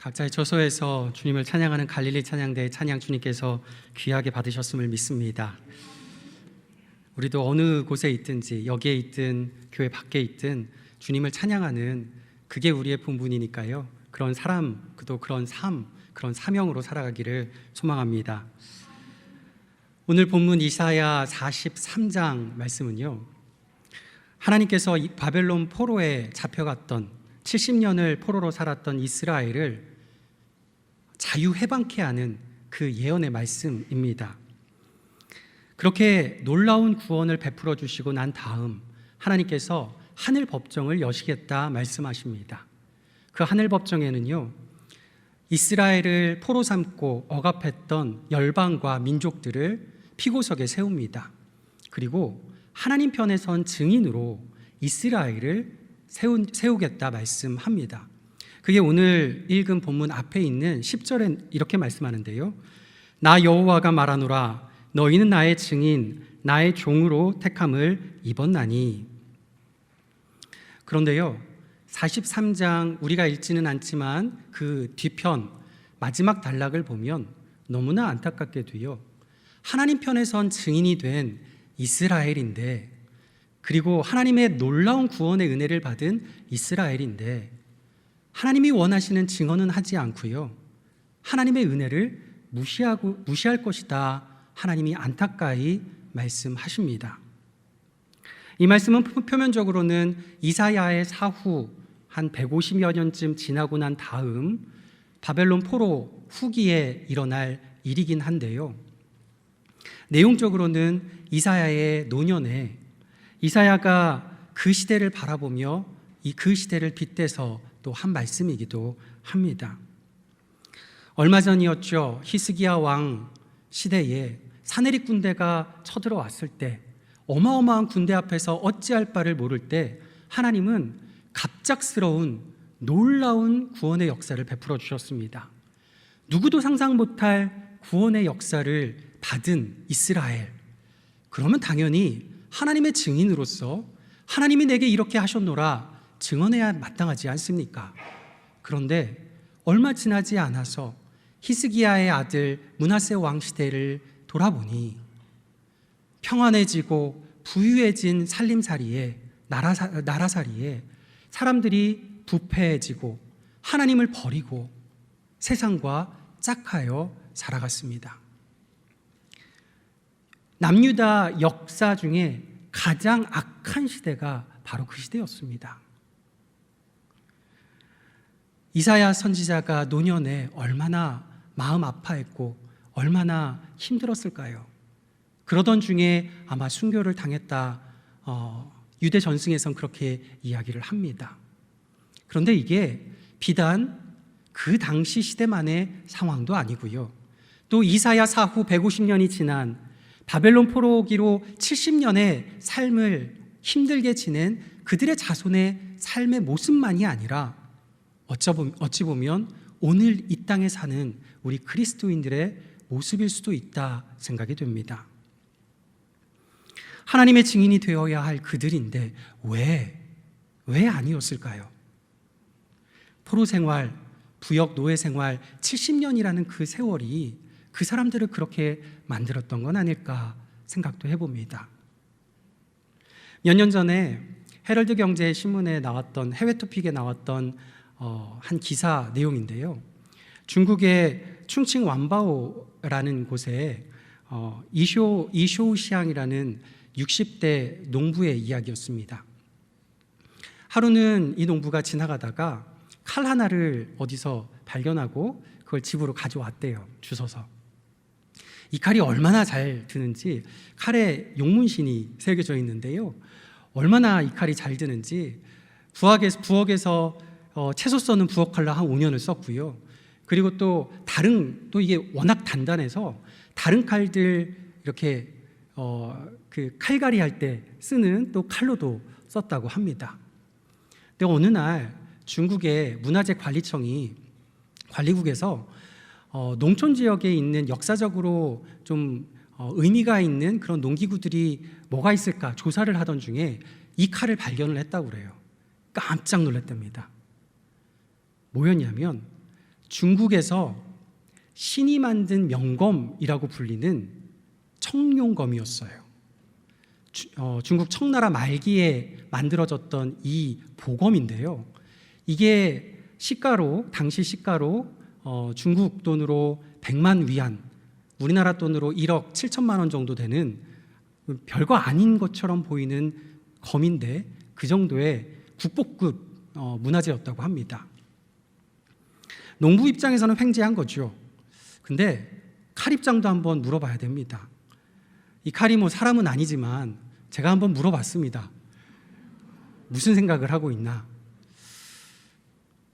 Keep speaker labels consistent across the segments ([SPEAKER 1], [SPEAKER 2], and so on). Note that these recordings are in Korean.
[SPEAKER 1] 각자의 저소에서 주님을 찬양하는 갈릴리 찬양대 찬양 주님께서 귀하게 받으셨음을 믿습니다. 우리도 어느 곳에 있든지 여기에 있든 교회 밖에 있든 주님을 찬양하는 그게 우리의 본분이니까요. 그런 사람, 또 그런 삶, 그런 사명으로 살아가기를 소망합니다. 오늘 본문 이사야 43장 말씀은요. 하나님께서 이 바벨론 포로에 잡혀갔던 70년을 포로로 살았던 이스라엘을 자유해방케 하는 그 예언의 말씀입니다. 그렇게 놀라운 구원을 베풀어 주시고 난 다음 하나님께서 하늘 법정을 여시겠다 말씀하십니다. 그 하늘 법정에는요. 이스라엘을 포로 삼고 억압했던 열방과 민족들을 피고석에 세웁니다. 그리고 하나님 편에 선 증인으로 이스라엘을 세우, 세우겠다 말씀합니다. 그게 오늘 읽은 본문 앞에 있는 10절에 이렇게 말씀하는데요. 나 여호와가 말하노라 너희는 나의 증인 나의 종으로 택함을 입었나니 그런데요. 43장 우리가 읽지는 않지만 그 뒤편 마지막 단락을 보면 너무나 안타깝게도요. 하나님 편에 선 증인이 된 이스라엘인데 그리고 하나님의 놀라운 구원의 은혜를 받은 이스라엘인데 하나님이 원하시는 증언은 하지 않고요. 하나님의 은혜를 무시하고 무시할 것이다. 하나님이 안타까이 말씀하십니다. 이 말씀은 표면적으로는 이사야의 사후 한 150여 년쯤 지나고 난 다음 바벨론 포로 후기에 일어날 일이긴 한데요. 내용적으로는 이사야의 노년에 이사야가 그 시대를 바라보며 이 그 시대를 빗대서 또 한 말씀이기도 합니다. 얼마 전이었죠. 히스기야 왕 시대에 사내리 군대가 쳐들어왔을 때 어마어마한 군대 앞에서 어찌할 바를 모를 때 하나님은 갑작스러운 놀라운 구원의 역사를 베풀어 주셨습니다. 누구도 상상 못할 구원의 역사를 받은 이스라엘. 그러면 당연히 하나님의 증인으로서 하나님이 내게 이렇게 하셨노라 증언해야 마땅하지 않습니까? 그런데 얼마 지나지 않아서 히스기야의 아들 문하세 왕 시대를 돌아보니 평안해지고 부유해진 살림살이에 나라사, 나라살이에 사람들이 부패해지고 하나님을 버리고 세상과 짝하여 살아갔습니다. 남유다 역사 중에 가장 악한 시대가 바로 그 시대였습니다. 이사야 선지자가 노년에 얼마나 마음 아파했고 얼마나 힘들었을까요? 그러던 중에 아마 순교를 당했다. 어, 유대 전승에선 그렇게 이야기를 합니다. 그런데 이게 비단 그 당시 시대만의 상황도 아니고요. 또 이사야 사후 150년이 지난 바벨론 포로기로 70년의 삶을 힘들게 지낸 그들의 자손의 삶의 모습만이 아니라 어찌 보면 오늘 이 땅에 사는 우리 그리스도인들의 모습일 수도 있다 생각이 됩니다. 하나님의 증인이 되어야 할 그들인데 왜, 왜 아니었을까요? 포로 생활, 부역 노예 생활 70년이라는 그 세월이 그 사람들을 그렇게 만들었던 건 아닐까 생각도 해봅니다. 몇 년 전에 헤럴드 경제 신문에 나왔던 해외 토픽에 나왔던 어, 한 기사 내용인데요. 중국의 충칭 완바오라는 곳에 어, 이쇼 이쇼 시앙이라는 60대 농부의 이야기였습니다. 하루는 이 농부가 지나가다가 칼 하나를 어디서 발견하고 그걸 집으로 가져왔대요. 주워서. 이 칼이 얼마나 잘 드는지 칼에 용문신이 새겨져 있는데요. 얼마나 이 칼이 잘 드는지 부엌에서, 부엌에서 어, 채소 써는 부엌 칼로 한 5년을 썼고요. 그리고 또 다른 또 이게 워낙 단단해서 다른 칼들 이렇게 어, 그 칼갈이 할 때 쓰는 또 칼로도 썼다고 합니다. 근데 어느 날 중국의 문화재 관리청이 관리국에서 어, 농촌 지역에 있는 역사적으로 좀 어, 의미가 있는 그런 농기구들이 뭐가 있을까 조사를 하던 중에 이 칼을 발견을 했다고 그래요. 깜짝 놀랐답니다. 뭐였냐면 중국에서 신이 만든 명검이라고 불리는 청룡검이었어요. 주- 어, 중국 청나라 말기에 만들어졌던 이 보검인데요. 이게 시가로 당시 시가로 어, 중국 돈으로 100만 위안, 우리나라 돈으로 1억 7천만 원 정도 되는 별거 아닌 것처럼 보이는 검인데 그 정도의 국보급 어, 문화재였다고 합니다. 농부 입장에서는 횡재한 거죠. 근데 칼 입장도 한번 물어봐야 됩니다. 이 칼이 뭐 사람은 아니지만 제가 한번 물어봤습니다. 무슨 생각을 하고 있나?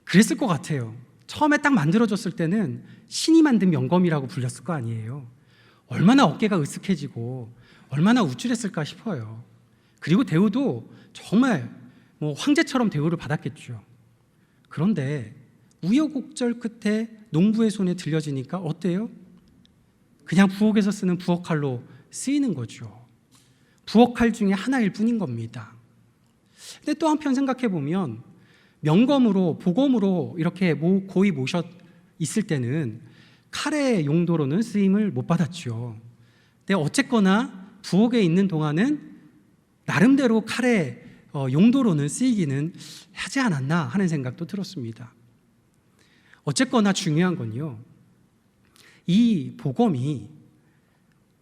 [SPEAKER 1] 그랬을 것 같아요. 처음에 딱 만들어졌을 때는 신이 만든 명검이라고 불렸을 거 아니에요. 얼마나 어깨가 으쓱해지고 얼마나 우쭐했을까 싶어요. 그리고 대우도 정말 뭐 황제처럼 대우를 받았겠죠. 그런데 우여곡절 끝에 농부의 손에 들려지니까 어때요? 그냥 부엌에서 쓰는 부엌칼로 쓰이는 거죠. 부엌칼 중에 하나일 뿐인 겁니다. 근데 또 한편 생각해 보면 명검으로 보검으로 이렇게 모, 고이 모셨 있을 때는 칼의 용도로는 쓰임을 못 받았죠. 근데 어쨌거나 부엌에 있는 동안은 나름대로 칼의 어, 용도로는 쓰이기는 하지 않았나 하는 생각도 들었습니다. 어쨌거나 중요한 건요. 이 보검이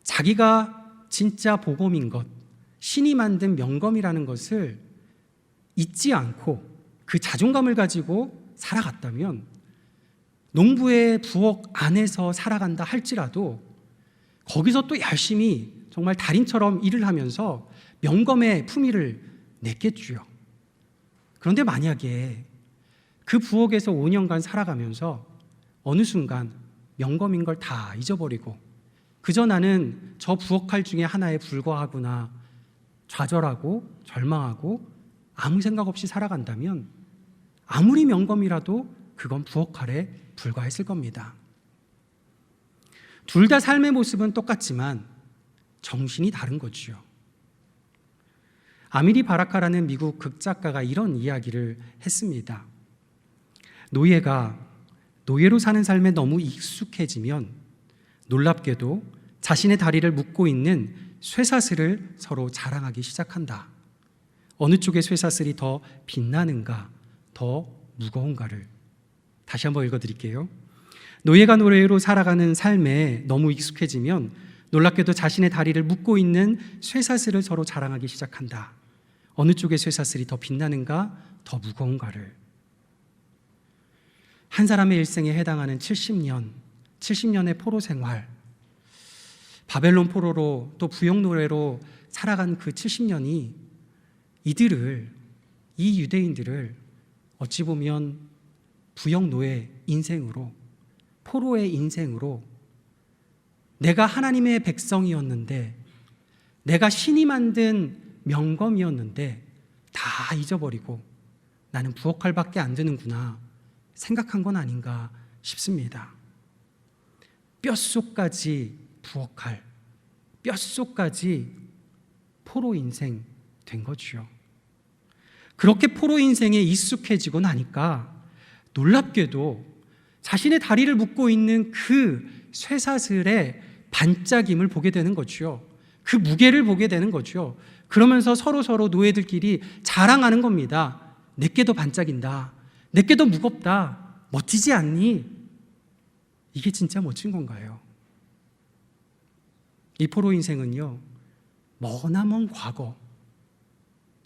[SPEAKER 1] 자기가 진짜 보검인 것, 신이 만든 명검이라는 것을 잊지 않고 그 자존감을 가지고 살아갔다면 농부의 부엌 안에서 살아간다 할지라도 거기서 또 열심히 정말 달인처럼 일을 하면서 명검의 품위를 냈겠지요. 그런데 만약에 그 부엌에서 5년간 살아가면서 어느 순간 명검인 걸 다 잊어버리고 그저 나는 저 부엌칼 중에 하나에 불과하구나 좌절하고 절망하고 아무 생각 없이 살아간다면 아무리 명검이라도 그건 부엌칼에 불과했을 겁니다. 둘 다 삶의 모습은 똑같지만 정신이 다른 거지요. 아미리 바라카라는 미국 극작가가 이런 이야기를 했습니다. 노예가 노예로 사는 삶에 너무 익숙해지면 놀랍게도 자신의 다리를 묶고 있는 쇠사슬을 서로 자랑하기 시작한다. 어느 쪽의 쇠사슬이 더 빛나는가, 더 무거운가를. 다시 한번 읽어 드릴게요. 노예가 노예로 살아가는 삶에 너무 익숙해지면 놀랍게도 자신의 다리를 묶고 있는 쇠사슬을 서로 자랑하기 시작한다. 어느 쪽의 쇠사슬이 더 빛나는가, 더 무거운가를. 한 사람의 일생에 해당하는 70년, 70년의 포로 생활, 바벨론 포로로 또 부역 노래로 살아간 그 70년이 이들을 이 유대인들을 어찌 보면 부역 노예 인생으로 포로의 인생으로 내가 하나님의 백성이었는데 내가 신이 만든 명검이었는데 다 잊어버리고 나는 부엌칼밖에 안 되는구나 생각한 건 아닌가 싶습니다. 뼛속까지 부엌칼, 뼛속까지 포로 인생 된 거지요. 그렇게 포로 인생에 익숙해지고 나니까 놀랍게도 자신의 다리를 묶고 있는 그 쇠사슬의 반짝임을 보게 되는 거지요. 그 무게를 보게 되는 거죠. 그러면서 서로 서로 노예들끼리 자랑하는 겁니다. 내게 더 반짝인다. 내게 더 무겁다. 멋지지 않니? 이게 진짜 멋진 건가요? 이 포로 인생은요, 머나먼 과거,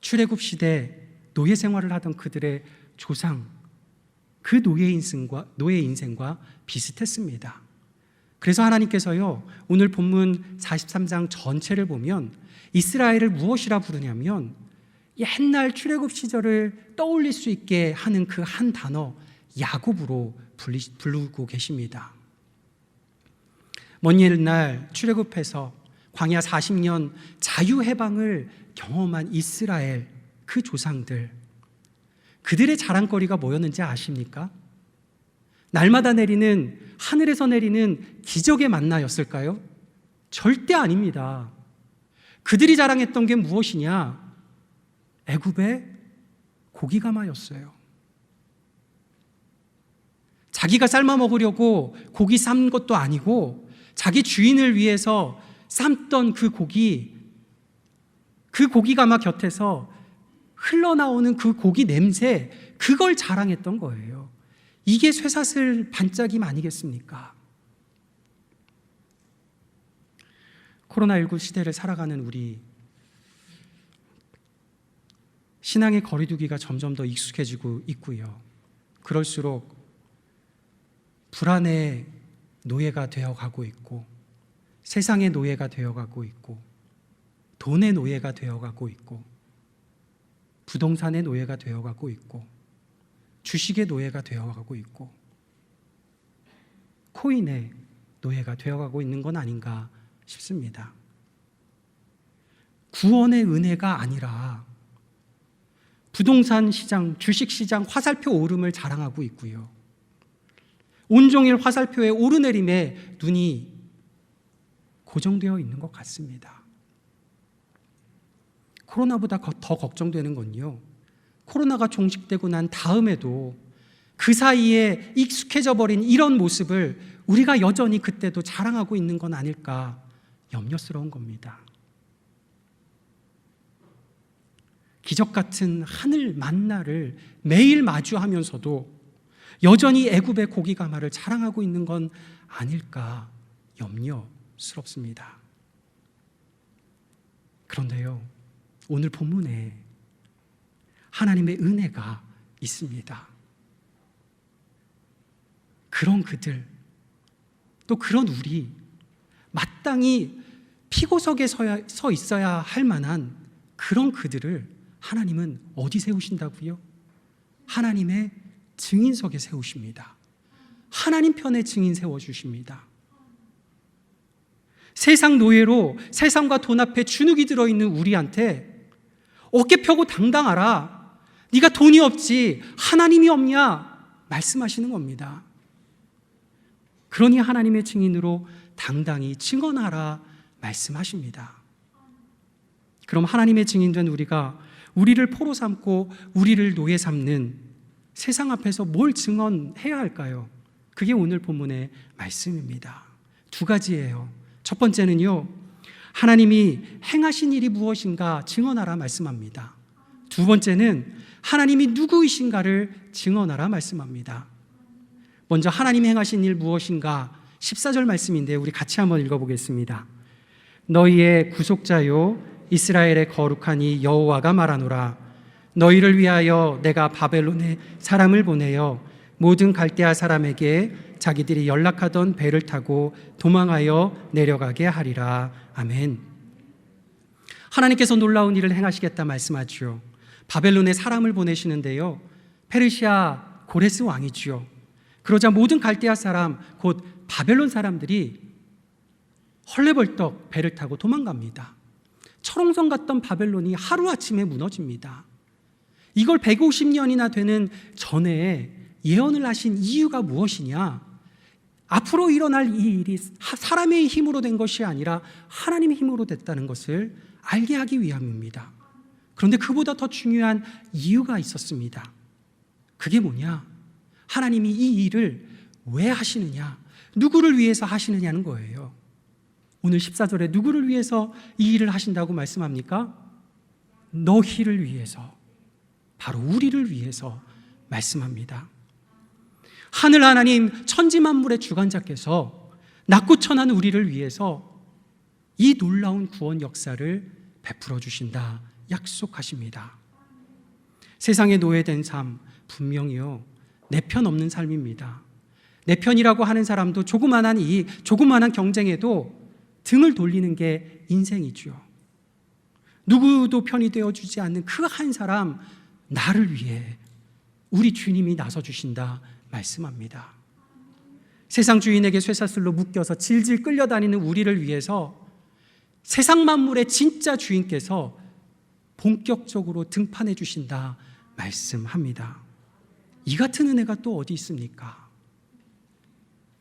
[SPEAKER 1] 출애굽 시대 노예 생활을 하던 그들의 조상, 그 노예 인생과 노예 인생과 비슷했습니다. 그래서 하나님께서요, 오늘 본문 43장 전체를 보면 이스라엘을 무엇이라 부르냐면 옛날 출애굽 시절을 떠올릴 수 있게 하는 그 한 단어 야곱으로 불리, 부르고 계십니다. 먼 옛날 출애굽해서 광야 40년 자유 해방을 경험한 이스라엘 그 조상들 그들의 자랑거리가 뭐였는지 아십니까? 날마다 내리는 하늘에서 내리는 기적의 만나였을까요? 절대 아닙니다. 그들이 자랑했던 게 무엇이냐? 애굽의 고기가마였어요. 자기가 삶아 먹으려고 고기 삶은 것도 아니고 자기 주인을 위해서 삶던 그 고기, 그 고기가마 곁에서 흘러나오는 그 고기 냄새, 그걸 자랑했던 거예요. 이게 쇠사슬 반짝임 아니겠습니까? 코로나19 시대를 살아가는 우리 신앙의 거리두기가 점점 더 익숙해지고 있고요. 그럴수록 불안의 노예가 되어 가고 있고 세상의 노예가 되어 가고 있고 돈의 노예가 되어 가고 있고 부동산의 노예가 되어 가고 있고 주식의 노예가 되어 가고 있고 코인의 노예가 되어 가고 있는 건 아닌가 싶습니다. 구원의 은혜가 아니라 부동산 시장, 주식 시장 화살표 오름을 자랑하고 있고요. 온종일 화살표의 오르내림에 눈이 고정되어 있는 것 같습니다. 코로나보다 더 걱정되는 건요. 코로나가 종식되고 난 다음에도 그 사이에 익숙해져 버린 이런 모습을 우리가 여전히 그때도 자랑하고 있는 건 아닐까 염려스러운 겁니다. 기적 같은 하늘 만나를 매일 마주하면서도 여전히 애굽의 고기 가마를 자랑하고 있는 건 아닐까 염려스럽습니다. 그런데요, 오늘 본문에 하나님의 은혜가 있습니다. 그런 그들, 또 그런 우리, 마땅히 피고석에 서 있어야 할 만한 그런 그들을 하나님은 어디 세우신다고요? 하나님의 증인석에 세우십니다. 하나님 편에 증인 세워주십니다. 세상 노예로 세상과 돈 앞에 주눅이 들어있는 우리한테 어깨 펴고 당당하라. 네가 돈이 없지 하나님이 없냐 말씀하시는 겁니다. 그러니 하나님의 증인으로 당당히 증언하라 말씀하십니다. 그럼 하나님의 증인된 우리가 우리를 포로 삼고 우리를 노예 삼는 세상 앞에서 뭘 증언해야 할까요? 그게 오늘 본문의 말씀입니다. 두 가지예요. 첫 번째는요, 하나님이 행하신 일이 무엇인가 증언하라 말씀합니다. 두 번째는 하나님이 누구이신가를 증언하라 말씀합니다. 먼저 하나님이 행하신 일 무엇인가 14절 말씀인데 우리 같이 한번 읽어보겠습니다. 너희의 구속자요 이스라엘의 거룩하니 여호와가 말하노라 너희를 위하여 내가 바벨론에 사람을 보내어 모든 갈대아 사람에게 자기들이 연락하던 배를 타고 도망하여 내려가게 하리라 아멘. 하나님께서 놀라운 일을 행하시겠다 말씀하지요. 바벨론에 사람을 보내시는데요. 페르시아 고레스 왕이지요. 그러자 모든 갈대아 사람 곧 바벨론 사람들이 헐레벌떡 배를 타고 도망갑니다. 철옹성 같던 바벨론이 하루아침에 무너집니다. 이걸 150년이나 되는 전에 예언을 하신 이유가 무엇이냐? 앞으로 일어날 이 일이 사람의 힘으로 된 것이 아니라 하나님의 힘으로 됐다는 것을 알게 하기 위함입니다. 그런데 그보다 더 중요한 이유가 있었습니다. 그게 뭐냐? 하나님이 이 일을 왜 하시느냐? 누구를 위해서 하시느냐는 거예요. 오늘 14절에 누구를 위해서 이 일을 하신다고 말씀합니까? 너희를 위해서, 바로 우리를 위해서 말씀합니다. 하늘 하나님 천지 만물의 주관자께서 낮고 천한 우리를 위해서 이 놀라운 구원 역사를 베풀어 주신다 약속하십니다. 세상에 노예된 삶 분명히요 내 편 없는 삶입니다. 내 편이라고 하는 사람도 조그만한 이 조그만한 경쟁에도 등을 돌리는 게 인생이죠. 누구도 편이 되어 주지 않는 그 한 사람 나를 위해 우리 주님이 나서 주신다 말씀합니다. 세상 주인에게 쇠사슬로 묶여서 질질 끌려다니는 우리를 위해서 세상 만물의 진짜 주인께서 본격적으로 등판해 주신다 말씀합니다. 이 같은 은혜가 또 어디 있습니까?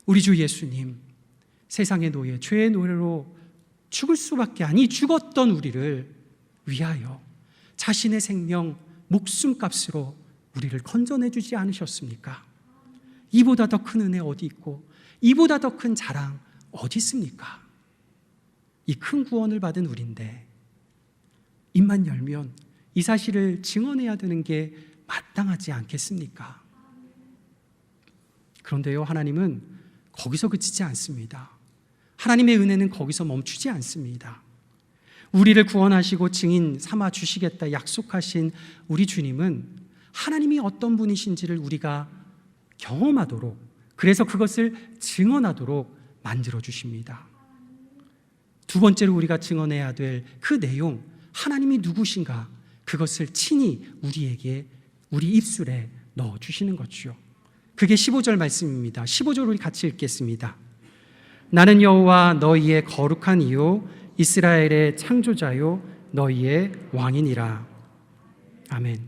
[SPEAKER 1] 우리 주 예수님 세상의 노예, 죄의 노예로 죽을 수밖에 아니 죽었던 우리를 위하여 자신의 생명 목숨값으로 우리를 건져내 주지 않으셨습니까? 이보다 더 큰 은혜 어디 있고 이보다 더 큰 자랑 어디 있습니까? 이 큰 구원을 받은 우리인데 입만 열면 이 사실을 증언해야 되는 게 마땅하지 않겠습니까? 그런데요, 하나님은 거기서 그치지 않습니다. 하나님의 은혜는 거기서 멈추지 않습니다. 우리를 구원하시고 증인 삼아 주시겠다 약속하신 우리 주님은 하나님이 어떤 분이신지를 우리가 경험하도록 그래서 그것을 증언하도록 만들어 주십니다. 두 번째로 우리가 증언해야 될 그 내용 하나님이 누구신가 그것을 친히 우리에게 우리 입술에 넣어 주시는 거죠. 그게 15절 말씀입니다. 15절 우리 같이 읽겠습니다. 나는 여호와 너희의 거룩한 이요 이스라엘의 창조자요 너희의 왕이니라. 아멘.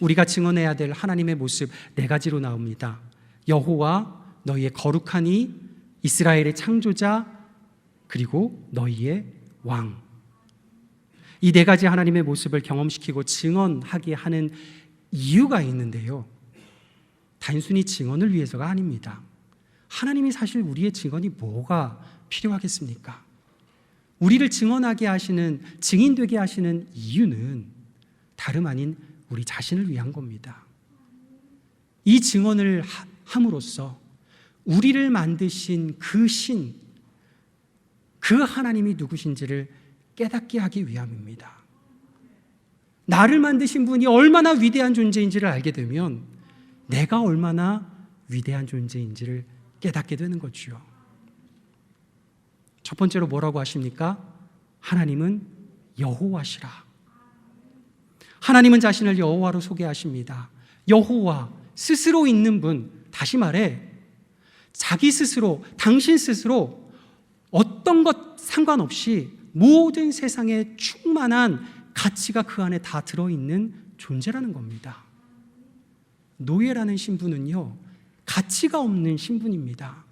[SPEAKER 1] 우리가 증언해야 될 하나님의 모습 네 가지로 나옵니다. 여호와 너희의 거룩하니 이스라엘의 창조자 그리고 너희의 왕. 이 네 가지 하나님의 모습을 경험시키고 증언하게 하는 이유가 있는데요. 단순히 증언을 위해서가 아닙니다. 하나님이 사실 우리의 증언이 뭐가 필요하겠습니까? 우리를 증언하게 하시는, 증인되게 하시는 이유는 다름 아닌 우리 자신을 위한 겁니다. 이 증언을 하- 함으로써 우리를 만드신 그 신, 그 하나님이 누구신지를 깨닫게 하기 위함입니다. 나를 만드신 분이 얼마나 위대한 존재인지를 알게 되면 내가 얼마나 위대한 존재인지를 깨닫게 되는 거지요. 첫 번째로 뭐라고 하십니까? 하나님은 여호와시라. 하나님은 자신을 여호와로 소개하십니다. 여호와 스스로 있는 분, 다시 말해 자기 스스로, 당신 스스로 어떤 것 상관없이 모든 세상에 충만한 가치가 그 안에 다 들어 있는 존재라는 겁니다. 노예라는 신분은요, 가치가 없는 신분입니다.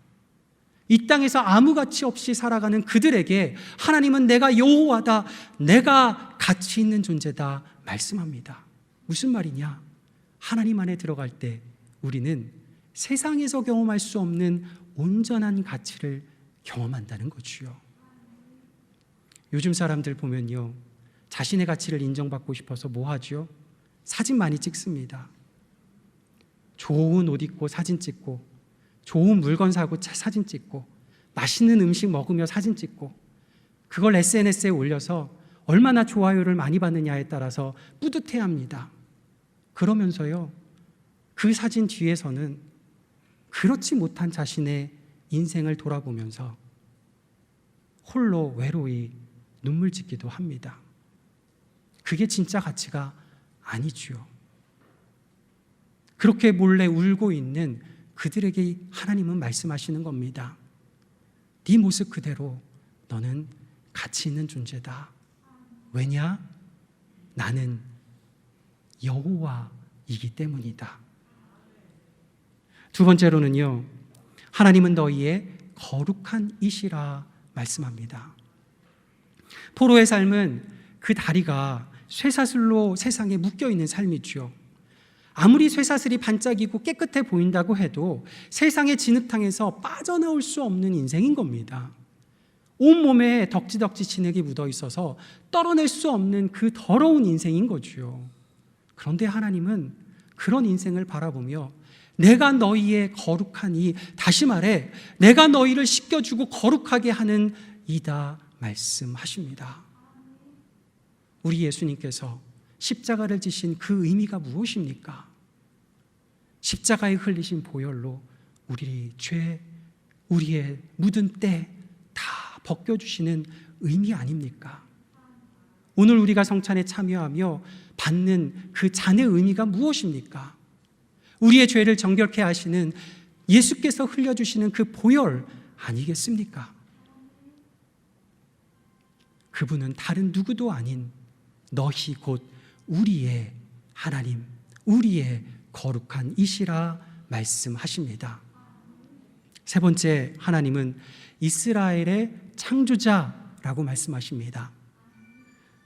[SPEAKER 1] 이 땅에서 아무 가치 없이 살아가는 그들에게 하나님은 내가 여호와다, 내가 가치 있는 존재다 말씀합니다. 무슨 말이냐? 하나님 안에 들어갈 때 우리는 세상에서 경험할 수 없는 온전한 가치를 경험한다는 거지요. 요즘 사람들 보면요. 자신의 가치를 인정받고 싶어서 뭐 하죠? 사진 많이 찍습니다. 좋은 옷 입고 사진 찍고, 좋은 물건 사고 차- 사진 찍고, 맛있는 음식 먹으며 사진 찍고, 그걸 SNS에 올려서 얼마나 좋아요를 많이 받느냐에 따라서 뿌듯해 합니다. 그러면서요, 그 사진 뒤에서는 그렇지 못한 자신의 인생을 돌아보면서 홀로 외로이 눈물 짓기도 합니다. 그게 진짜 가치가 아니지요. 그렇게 몰래 울고 있는 그들에게 하나님은 말씀하시는 겁니다. 네 모습 그대로 너는 가치 있는 존재다. 왜냐? 나는 여호와이기 때문이다. 두 번째로는요. 하나님은 너희의 거룩한 이시라 말씀합니다. 포로의 삶은 그 다리가 쇠사슬로 세상에 묶여 있는 삶이지요. 아무리 쇠사슬이 반짝이고 깨끗해 보인다고 해도 세상의 진흙탕에서 빠져나올 수 없는 인생인 겁니다. 온몸에 덕지덕지 진흙이 묻어 있어서 떨어낼 수 없는 그 더러운 인생인 거지요. 그런데 하나님은 그런 인생을 바라보며 내가 너희의 거룩한 이 다시 말해 내가 너희를 씻겨주고 거룩하게 하는 이다 말씀하십니다. 우리 예수님께서 십자가를 지신 그 의미가 무엇입니까? 십자가에 흘리신 보혈로 우리 죄, 우리의 묻은 때 다 벗겨주시는 의미 아닙니까? 오늘 우리가 성찬에 참여하며 받는 그 잔의 의미가 무엇입니까? 우리의 죄를 정결케 하시는 예수께서 흘려주시는 그 보혈 아니겠습니까? 그분은 다른 누구도 아닌 너희 곧 우리의 하나님, 우리의 거룩한 이시라 말씀하십니다. 세 번째, 하나님은 이스라엘의 창조자라고 말씀하십니다.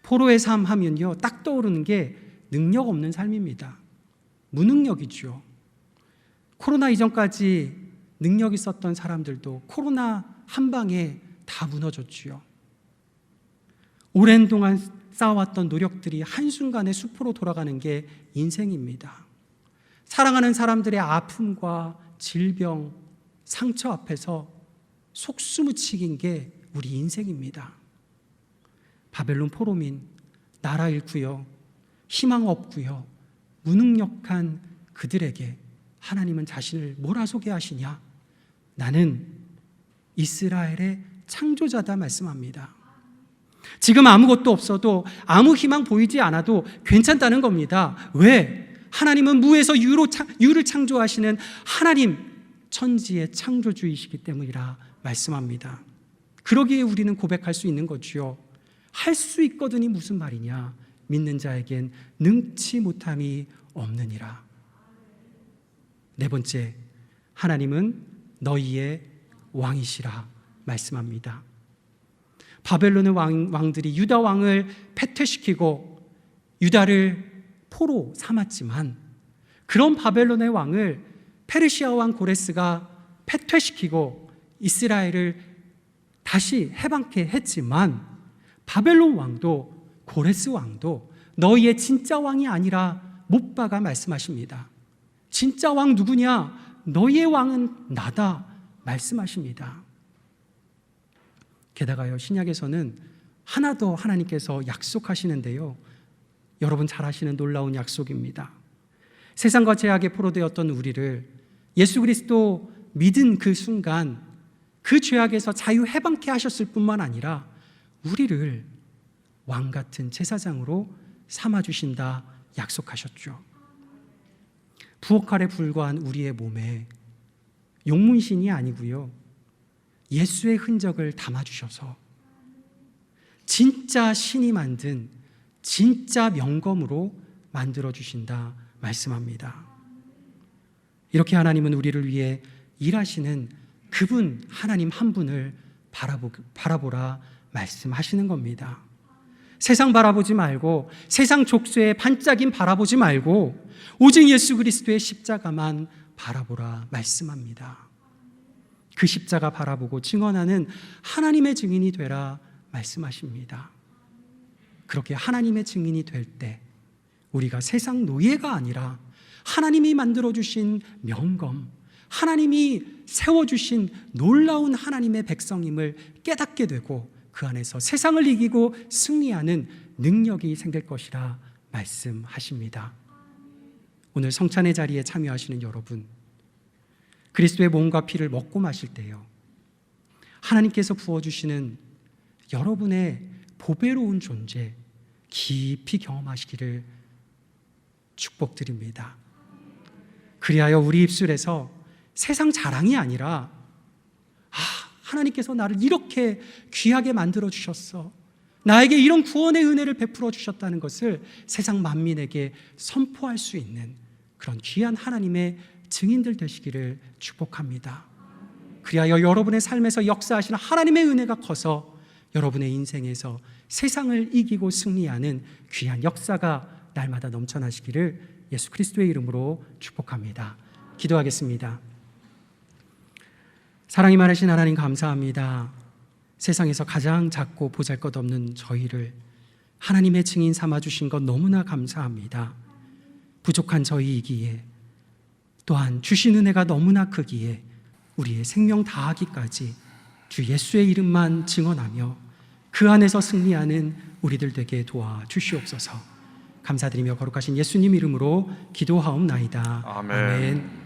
[SPEAKER 1] 포로의 삶 하면요, 딱 떠오르는 게 능력 없는 삶입니다. 무능력이죠. 코로나 이전까지 능력 있었던 사람들도 코로나 한 방에 다 무너졌지요. 오랜 동안 쌓아왔던 노력들이 한순간에 수포로 돌아가는 게 인생입니다. 사랑하는 사람들의 아픔과 질병, 상처 앞에서 속수무책인 게 우리 인생입니다. 바벨론 포로민, 나라 잃고요, 희망 없고요, 무능력한 그들에게 하나님은 자신을 뭐라 소개하시냐? 나는 이스라엘의 창조자다 말씀합니다. 지금 아무것도 없어도 아무 희망 보이지 않아도 괜찮다는 겁니다. 왜? 하나님은 무에서 유로, 창- 유를 창조하시는 하나님 천지의 창조주이시기 때문이라 말씀합니다. 그러기에 우리는 고백할 수 있는 거지요. 할 수 있거든이 무슨 말이냐? 믿는 자에겐 능치 못함이 없느니라. 네 번째, 하나님은 너희의 왕이시라 말씀합니다. 바벨론의 왕, 왕들이 유다 왕을 패퇴시키고 유다를 포로 삼았지만 그런 바벨론의 왕을 페르시아 왕 고레스가 패퇴시키고 이스라엘을 다시 해방케 했지만 바벨론 왕도 고레스 왕도 너희의 진짜 왕이 아니라 못 박아 말씀하십니다. 진짜 왕 누구냐? 너희의 왕은 나다 말씀하십니다. 게다가요 신약에서는 하나 더 하나님께서 약속하시는데요. 여러분 잘 아시는 놀라운 약속입니다. 세상과 제약에 포로되었던 우리를 예수 그리스도 믿은 그 순간 그 죄악에서 자유 해방케 하셨을 뿐만 아니라 우리를 왕 같은 제사장으로 삼아 주신다 약속하셨죠. 부엌칼에 불과한 우리의 몸에 용문신이 아니고요. 예수의 흔적을 담아 주셔서 진짜 신이 만든 진짜 명검으로 만들어 주신다 말씀합니다. 이렇게 하나님은 우리를 위해 일하시는 그분 하나님 한 분을 바라보, 바라보라 말씀하시는 겁니다. 세상 바라보지 말고 세상 족쇄의 반짝임 바라보지 말고 오직 예수 그리스도의 십자가만 바라보라 말씀합니다. 그 십자가 바라보고 증언하는 하나님의 증인이 되라 말씀하십니다. 그렇게 하나님의 증인이 될 때 우리가 세상 노예가 아니라 하나님이 만들어 주신 명검, 하나님이 세워 주신 놀라운 하나님의 백성임을 깨닫게 되고 그 안에서 세상을 이기고 승리하는 능력이 생길 것이라 말씀하십니다. 오늘 성찬의 자리에 참여하시는 여러분, 그리스도의 몸과 피를 먹고 마실 때요. 하나님께서 부어주시는 여러분의 보배로운 존재 깊이 경험하시기를 축복드립니다. 그리하여 우리 입술에서 세상 자랑이 아니라 아, 하나님께서 나를 이렇게 귀하게 만들어 주셨어. 나에게 이런 구원의 은혜를 베풀어 주셨다는 것을 세상 만민에게 선포할 수 있는 그런 귀한 하나님의 증인들 되시기를 축복합니다. 그리하여 여러분의 삶에서 역사하시는 하나님의 은혜가 커서 여러분의 인생에서 세상을 이기고 승리하는 귀한 역사가 날마다 넘쳐나시기를 예수 그리스도의 이름으로 축복합니다. 기도하겠습니다. 사랑이 많으신 하나님 감사합니다. 세상에서 가장 작고 보잘 것 없는 저희를 하나님의 증인 삼아 주신 것 너무나 감사합니다. 부족한 저희이기에 또한 주신 은혜가 너무나 크기에 우리의 생명 다하기까지 주 예수의 이름만 증언하며 그 안에서 승리하는 우리들 되게 도와 주시옵소서. 감사드리며 거룩하신 예수님 이름으로 기도하옵나이다.
[SPEAKER 2] 아멘.
[SPEAKER 1] 아멘.